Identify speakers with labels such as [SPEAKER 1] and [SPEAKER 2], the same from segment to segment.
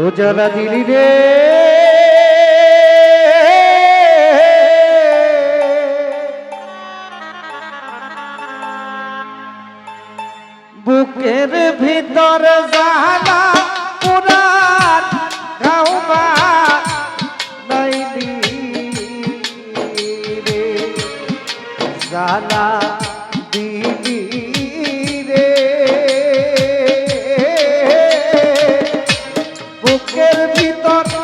[SPEAKER 1] ও জ্বালা দিলি রে। বুকের ভিতর জালা পুরান গাউবা নাই রে। জালা ভিতর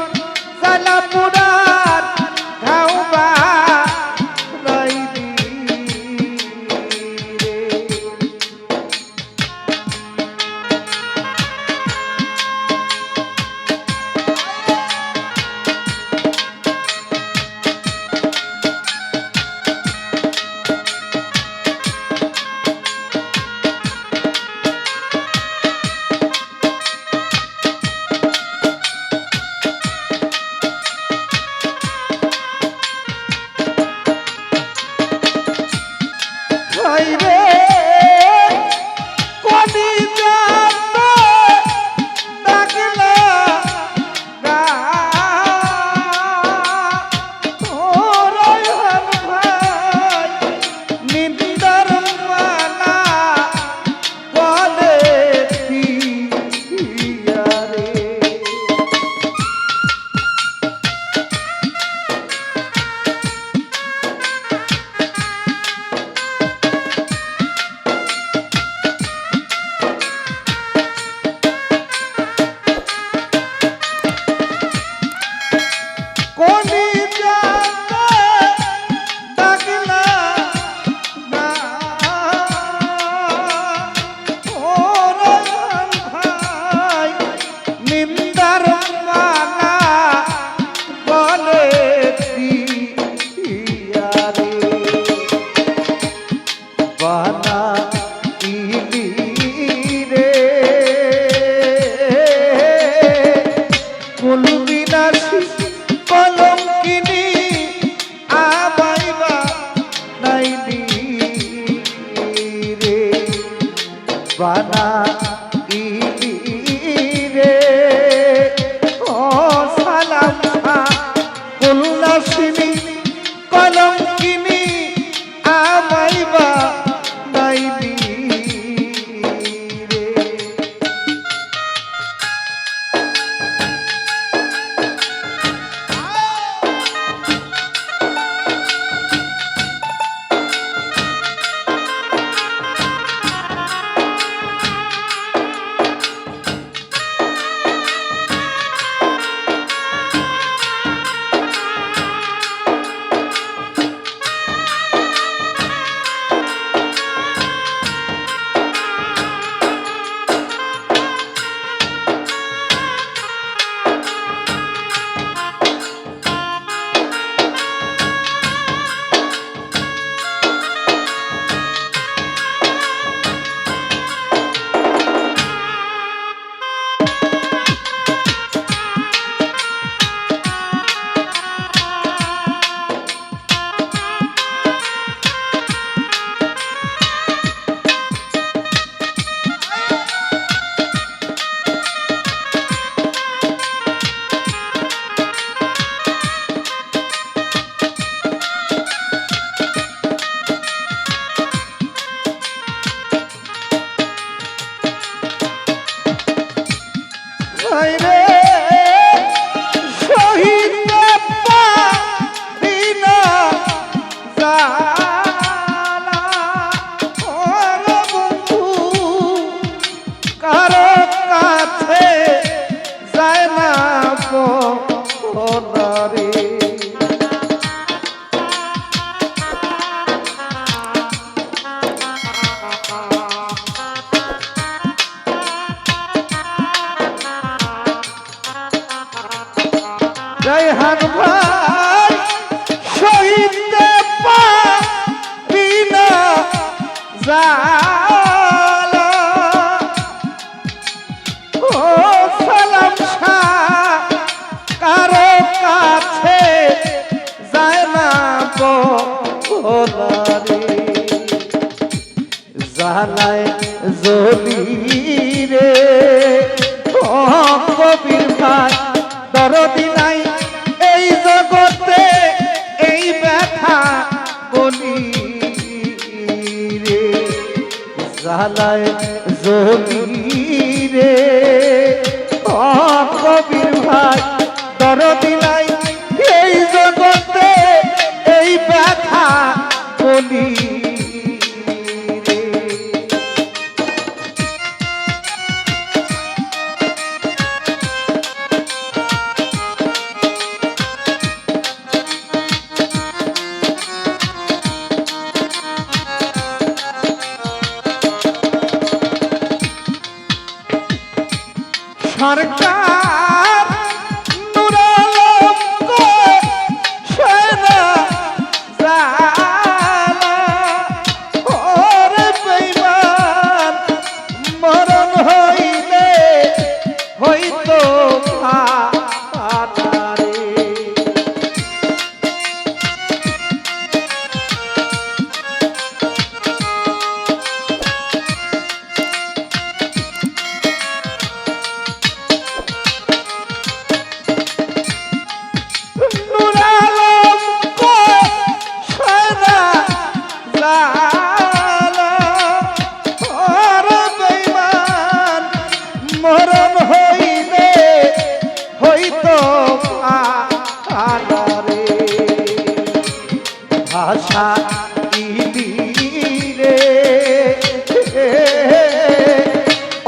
[SPEAKER 1] হাইরে রায়হান ভাই শহীদ পা বিনা যায়। Hanukkah. মরণ হইবে, হইতো আনারে ভাষা ইবিরে,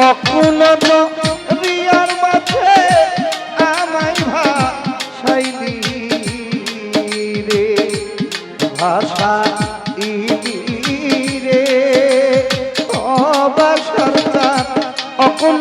[SPEAKER 1] অকুল রিয়ার মাঝে আমায় ভাষাইলি রে ভাষা ইবিরে, অবাসার অকুল